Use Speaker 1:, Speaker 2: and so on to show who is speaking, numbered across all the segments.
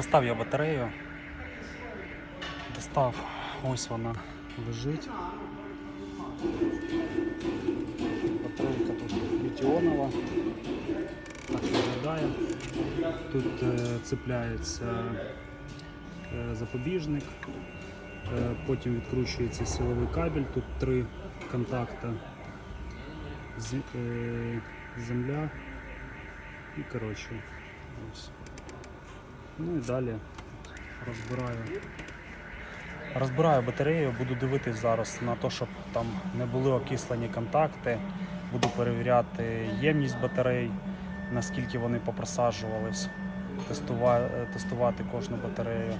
Speaker 1: Достав я батарею. Достав, ось вона лежить. Батарейка тут літіонова. Так виглядає. Тут е, цепляється е, запобіжник, е, потім відкручується силовий кабель, тут три контакти. Земля і коротше. Ось. Ну і далі розбираю. Розбираю батарею, буду дивитись зараз на те, щоб там не були окислені контакти. Буду перевіряти ємність батарей, наскільки вони попросаджувались, тестувати кожну батарею.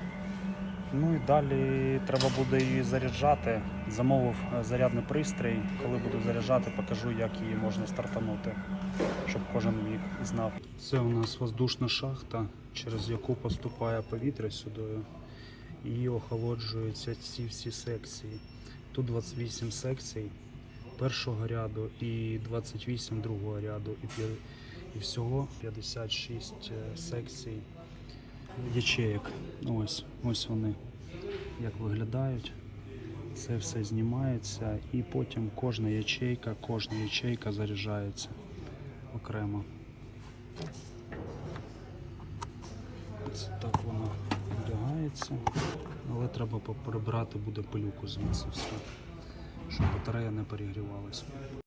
Speaker 1: Ну і далі треба буде її заряджати. Замовив е, зарядний пристрій. Коли буду заряджати, покажу, як її можна стартанути, щоб кожен вік знав. Це у нас воздушна шахта, через яку поступає повітря сюди і охолоджуються ці всі секції. Тут 28 секцій першого ряду і 28 другого ряду, і, всього 56 е, секцій ячеїк. Ось, ось вони як виглядають. Це все знімається і потім кожна ячейка, кожна ячейка заряджається окремо. Ось так воно вдягається. Але треба прибрати буде пилюку звідси все, щоб батарея не перегрівалася.